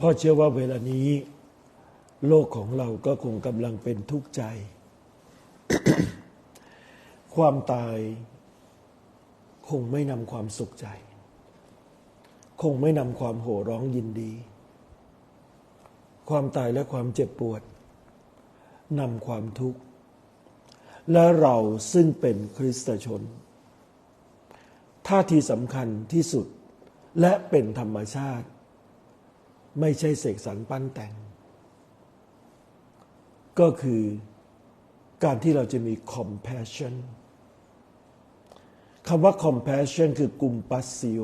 พ่อเชื่อว่าเวลานี้ โลกของเราก็คงกำลังเป็นทุกข์ใจ ความตายคงไม่นำความสุขใจ คงไม่นำความโห่ร้องยินดี ความตายและความเจ็บปวดนำความทุกข์ และเราซึ่งเป็นคริสตชนท่าทีสำคัญที่สุดและเป็นธรรมชาติ ไม่ใช่เสกสรรปั้นแต่ง ก็คือการที่เราจะมี compassion คำว่า compassion คือกลุ่มปัสซิโอ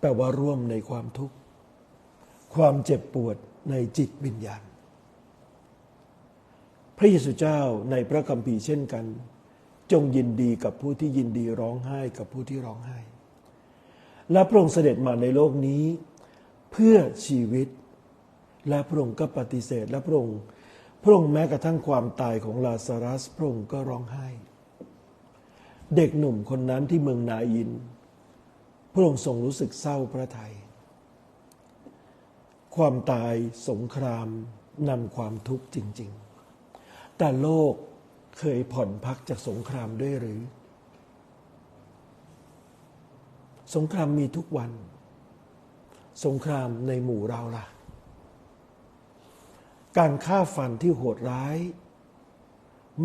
แปลว่าร่วมในความทุกข์ ความเจ็บปวดในจิตวิญญาณ พระเยซูเจ้าในพระคัมภีร์เช่นกัน จงยินดีกับผู้ที่ยินดีร้องไห้กับผู้ที่ร้องไห้ และพระองค์เสด็จมาในโลกนี้ เพื่อชีวิต และพระองค์ก็ปฏิเสธและพระองค์พระองค์แม้กระทั่งความตายของลาซารัสพระองค์ก็ร้องไห้ เด็กหนุ่มคนนั้นที่เมืองนาอิน พระองค์ทรงรู้สึกเศร้าพระทยัยความตายสงครามนำความทุกข์จริง ๆ แต่โลกเคยผ่อนพักจากสงครามด้วยหรือ สงครามมีทุกวัน สงครามในหมู่เราล่ะ การฆ่าฟันที่โหดร้าย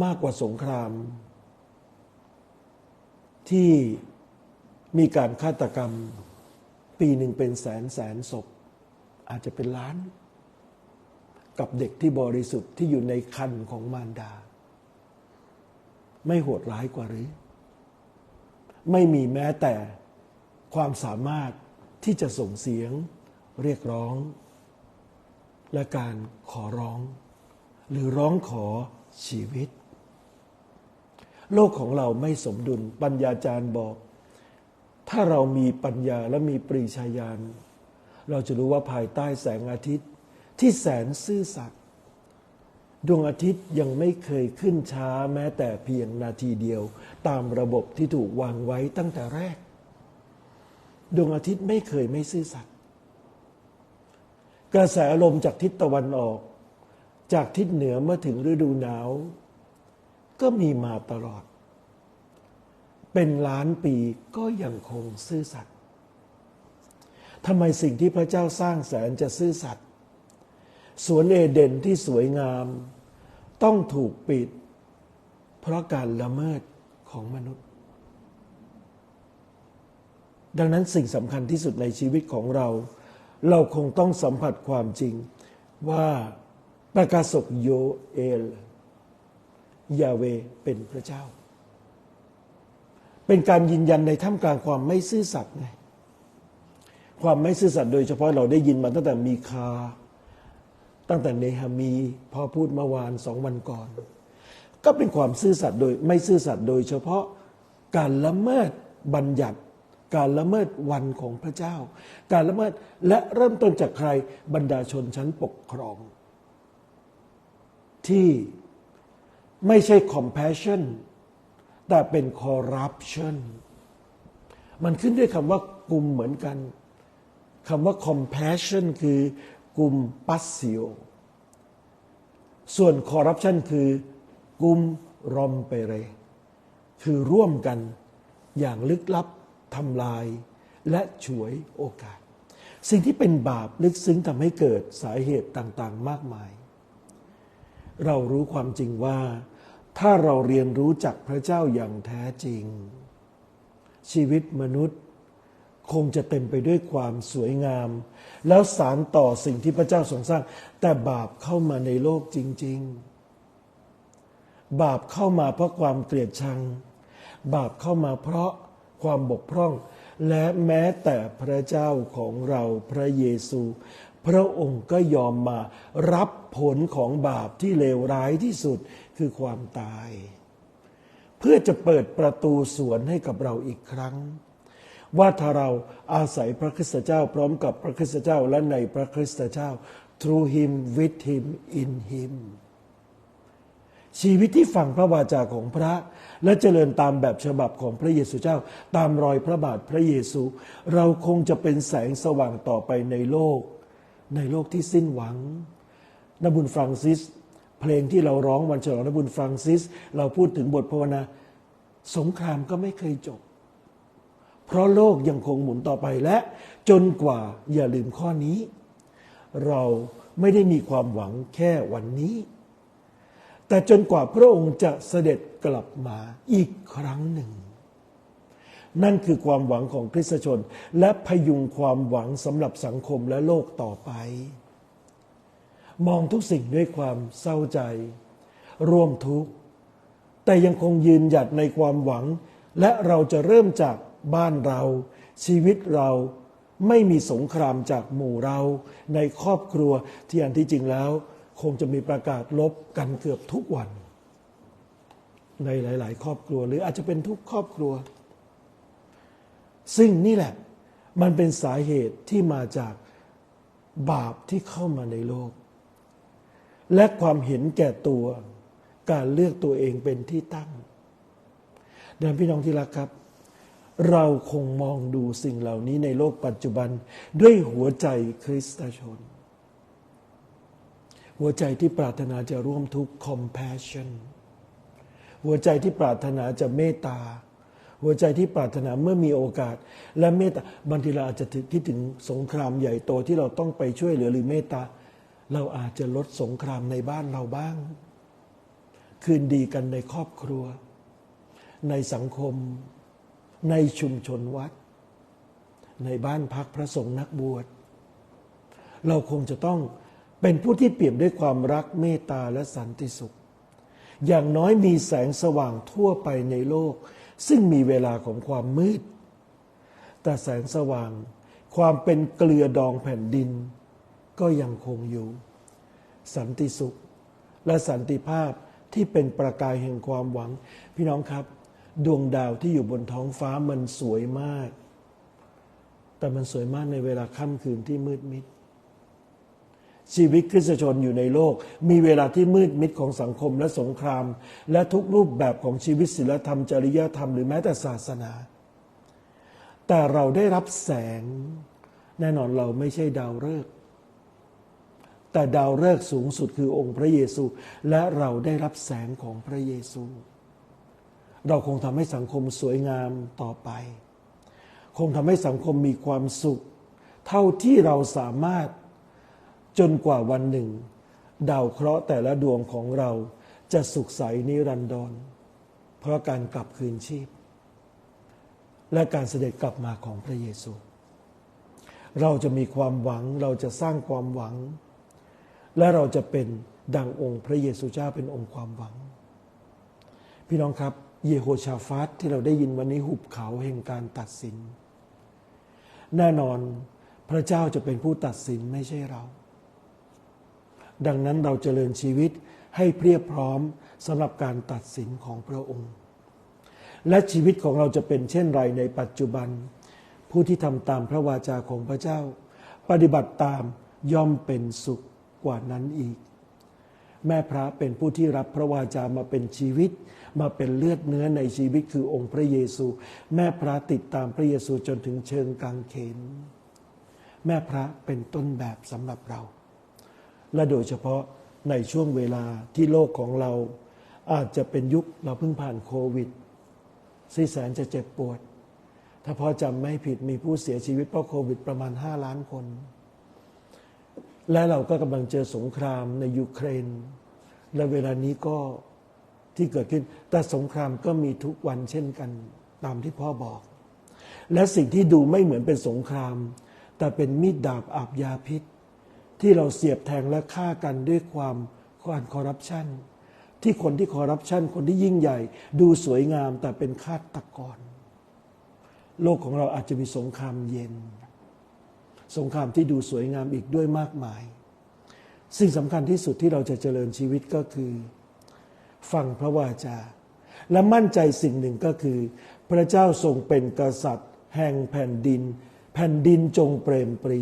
มากกว่าสงคราม ที่มีการฆาตกรรม ปีหนึ่งเป็นแสนแสนศพ อาจจะเป็นล้าน กับเด็กที่บริสุทธิ์ที่อยู่ในคันของมารดา ไม่โหดร้ายกว่าหรือ ไม่มีแม้แต่ความสามารถ ที่จะส่งเสียงเรียกร้อง และการขอร้อง หรือร้องขอชีวิต โลกของเราไม่สมดุลปัญญาจารย์บอก ถ้าเรามีปัญญาและมีปรีชาญาณเราจะรู้ว่าภายใต้แสงอาทิตย์ที่แสนซื่อสัตย์ดวงอาทิตย์ยังไม่เคยขึ้นช้าแม้แต่เพียงนาทีเดียว ตามระบบที่ถูกวางไว้ตั้งแต่แรก ดวงอาทิตย์ไม่เคยไม่ซื่อสัตย์กระแสลมจากทิศตะวันออก จากทิศเหนือเมื่อถึงฤดูหนาว ก็มีมาตลอด เป็นล้านปีก็ยังคงซื่อสัตย์ทำไมสิ่งที่พระเจ้าสร้างแสนจะซื่อสัตย์สวนเอเดนที่สวยงาม ต้องถูกปิด เพราะการละเมิดของมนุษย์ ดังนั้นสิ่งสำคัญที่สุดในชีวิตของเรา เราคงต้องสัมผัสความจริงว่าประกาศกโยเอล ยาเวเป็นพระเจ้า เป็นการยืนยันในท่ามกลางความไม่ซื่อสัตย์ไงความไม่ซื่อสัตย์โดยเฉพาะเราได้ยินมาตั้งแต่มีคา ตั้งแต่เนหามีพอพูดเมื่อวานสองวันก่อน ก็เป็นความซื่อสัตย์โดยไม่ซื่อสัตย์โดยเฉพาะการละเมิดบัญญัติ การละเมิดวันของพระเจ้า การละเมิดและเริ่มต้นจากใครบรรดาชนชั้นปกครอง ที่ไม่ใช่ compassion แต่เป็น corruption มันขึ้นด้วยคำว่ากลุ่มเหมือนกันคำว่า compassion คือกลุ่ม passio ส่วน corruption คือกลุ่มรอมเปเรคือร่วมกันอย่างลึกลับ ทำลาย และฉวยโอกาส สิ่งที่เป็นบาปลึกซึ้งทำให้เกิดสาเหตุต่างๆ มากมาย เรารู้ความจริงว่า ถ้าเราเรียนรู้จักพระเจ้าอย่างแท้จริง ชีวิตมนุษย์คงจะเต็มไปด้วยความสวยงาม แล้วสารต่อสิ่งที่พระเจ้าทรงสร้าง แต่บาปเข้ามาในโลกจริง ๆ บาปเข้ามาเพราะความเกลียดชัง บาปเข้ามาเพราะ ความบกพร่อง และแม้แต่พระเจ้าของเราพระเยซู พระองค์ก็ยอมมารับผลของบาปที่เลวร้ายที่สุดคือความตาย เพื่อจะเปิดประตูสวนให้กับเราอีกครั้ง ว่าถ้าเราอาศัยพระคริสตเจ้าพร้อมกับพระคริสตเจ้าและในพระคริสตเจ้า through him with him in him ชีวิตที่ฟังพระวาจาของพระ และเจริญตามแบบฉบับของพระเยซูเจ้า ตามรอยพระบาทพระเยซู เราคงจะเป็นแสงสว่างต่อไปในโลก ในโลกที่สิ้นหวังนบุญฟรังซิส เพลงที่เราร้องวันฉลองนบุญฟรังซิส เราพูดถึงบทภาวนา สงครามก็ไม่เคยจบ เพราะโลกยังคงหมุนต่อไปและ จนกว่าอย่าลืมข้อนี้ เราไม่ได้มีความหวังแค่วันนี้ แต่จนกว่าพระองค์จะเสด็จกลับมาอีกครั้งหนึ่ง นั่นคือความหวังของคริสตชน และพยุงความหวังสำหรับสังคมและโลกต่อไป มองทุกสิ่งด้วยความเศร้าใจ ร่วมทุกข์ แต่ยังคงยืนหยัดในความหวัง และเราจะเริ่มจากบ้านเรา ชีวิตเราไม่มีสงครามจากหมู่เรา ในครอบครัวที่อันที่จริงแล้ว คงจะมีประกาศลบกันเกือบทุกวัน ในหลาย ๆ ครอบครัว หรืออาจจะเป็นทุกครอบครัว ซึ่งนี่แหละ มันเป็นสาเหตุที่มาจากบาปที่เข้ามาในโลก และความเห็นแก่ตัวการเลือกตัวเองเป็นที่ตั้งดังนั้นพี่น้องที่รักครับ เราคงมองดูสิ่งเหล่านี้ในโลกปัจจุบันด้วยหัวใจคริสตชน หัวใจที่ปรารถนาจะร่วมทุกข์ compassion หัวใจที่ปรารถนาจะเมตตา หัวใจที่ปรารถนาเมื่อมีโอกาส และเมตตาบางทีเราอาจจะคิดถึงสงครามใหญ่โตที่เราต้องไปช่วยเหลือหรือเมตตา เราอาจจะลดสงครามในบ้านเราบ้าง คืนดีกันในครอบครัว ในสังคม ในชุมชนวัด ในบ้านพักพระสงฆ์นักบวชเราคงจะต้อง เป็นผู้ที่เปี่ยมด้วยความรักเมตตาและสันติสุข อย่างน้อยมีแสงสว่างทั่วไปในโลก ซึ่งมีเวลาของความมืด แต่แสงสว่าง ความเป็นเกลือดองแผ่นดิน ก็ยังคงอยู่ สันติสุข และสันติภาพที่เป็นประกายแห่งความหวัง พี่น้องครับ ดวงดาวที่อยู่บนท้องฟ้ามันสวยมาก แต่มันสวยมากในเวลาค่ำคืนที่มืดมิด ชีวิตคริสตชนอยู่ในโลก มีเวลาที่มืดมิดของสังคมและสงคราม และทุกรูปแบบของชีวิตศิลธรรมจริยธรรมหรือแม้แต่ศาสนา แต่เราได้รับแสง แน่นอนเราไม่ใช่ดาวฤกษ์แต่ดาวฤกษ์สูงสุดคือองค์พระเยซู และเราได้รับแสงของพระเยซู เราคงทำให้สังคมสวยงามต่อไป คงทำให้สังคมมีความสุข เท่าที่เราสามารถ จนกว่าวันหนึ่ง ดาวเคราะห์แต่ละดวงของเราจะสุขใสนิรันดร เพราะการกลับคืนชีพ และการเสด็จกลับมาของพระเยซู เราจะมีความหวังเราจะสร้างความหวัง และเราจะเป็นดังองค์พระเยซูเจ้าเป็นองค์ความหวัง พี่น้องครับ เยโฮชาฟัตที่เราได้ยินวันนี้หุบเขาแห่งการตัดสิน แน่นอนพระเจ้าจะเป็นผู้ตัดสินไม่ใช่เรา ดังนั้นเราจเจริญชีวิตให้เพียบพร้อมสำหรับการตัดสินของพระองค์ และชีวิตของเราจะเป็นเช่นไรในปัจจุบัน ผู้ที่ทำตามพระวาจาของพระเจ้า ปฏิบัติตามย่อมเป็นสุขกว่านั้นอีก แม่พระเป็นผู้ที่รับพระวาจามาเป็นชีวิต มาเป็นเลือดเนื้อในชีวิตคือองค์พระเยซู แม่พระติดตามพระเยซูจนถึงเชิงกางเขน แม่พระเป็นต้นแบบสำหรับเรา และโดยเฉพาะในช่วงเวลาที่โลกของเรา อาจจะเป็นยุคเราเพิ่งผ่านโควิดซีแสนจะเจ็บปวด ถ้าพอจำไม่ผิดมีผู้เสียชีวิตเพราะโควิดประมาณ 5 ล้านคน และเราก็กำลังเจอสงครามในยูเครน และเวลานี้ก็ที่เกิดขึ้น แต่สงครามก็มีทุกวันเช่นกันตามที่พ่อบอก และสิ่งที่ดูไม่เหมือนเป็นสงคราม แต่เป็นมีดดาบอาบยาพิษ ที่เราเสียบแทงและฆ่ากันด้วยความความคอร์รัปชันที่คนที่คอร์รัปชันคนที่ยิ่งใหญ่ ดูสวยงามแต่เป็นฆาตกร โลกของเราอาจจะมีสงครามเย็น สงครามที่ดูสวยงามอีกด้วยมากมาย สิ่งสำคัญที่สุดที่เราจะเจริญชีวิตก็คือ ฟังพระวาจา และมั่นใจสิ่งหนึ่งก็คือ พระเจ้าทรงเป็นกษัตริย์ แห่งแผ่นดิน แผ่นดินจงเปรมปรี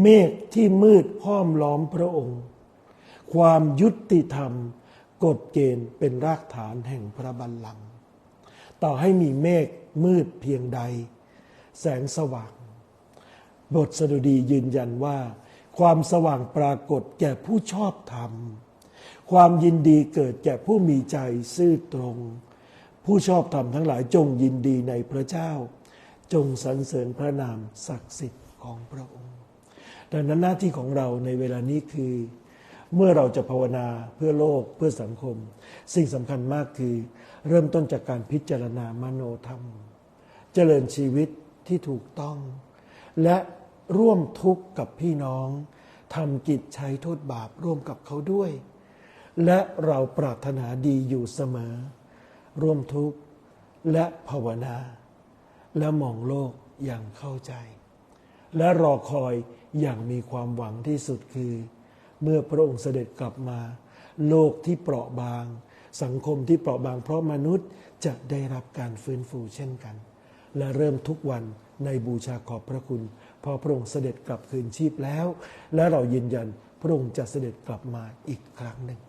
เมฆที่มืดห้อมล้อมพระองค์ ความยุติธรรม กฎเกณฑ์เป็นรากฐานแห่งพระบัลลังก์ต่อให้มีเมฆมืดเพียงใด แสงสว่าง บทสดุดียืนยันว่า ความสว่างปรากฏแก่ผู้ชอบธรรม ความยินดีเกิดแก่ผู้มีใจซื่อตรง ผู้ชอบธรรมทั้งหลายจงยินดีในพระเจ้า จงสรรเสริญพระนามศักดิ์สิทธิ์ของพระองค์ ดังนั้นหน้าที่ของเราในเวลานี้คือ เมื่อเราจะภาวนาเพื่อโลกเพื่อสังคม สิ่งสำคัญมากคือ เริ่มต้นจากการพิจารณามโนธรรม เจริญชีวิตที่ถูกต้อง และร่วมทุกข์กับพี่น้องทำกิจใช้โทษบาปร่วมกับเขาด้วย และเราปรารถนาดีอยู่เสมอ ร่วมทุกข์และภาวนา และมองโลกอย่างเข้าใจ และรอคอย อย่างมีความหวังที่สุดคือ เมื่อพระองค์เสด็จกลับมา โลกที่เปราะบาง สังคมที่เปราะบางเพราะมนุษย์จะได้รับการฟื้นฟูเช่นกัน และเริ่มทุกวันในบูชาขอบพระคุณพอพระองค์เสด็จกลับคืนชีพแล้ว และเรายืนยันพระองค์จะเสด็จกลับมาอีกครั้งหนึ่ง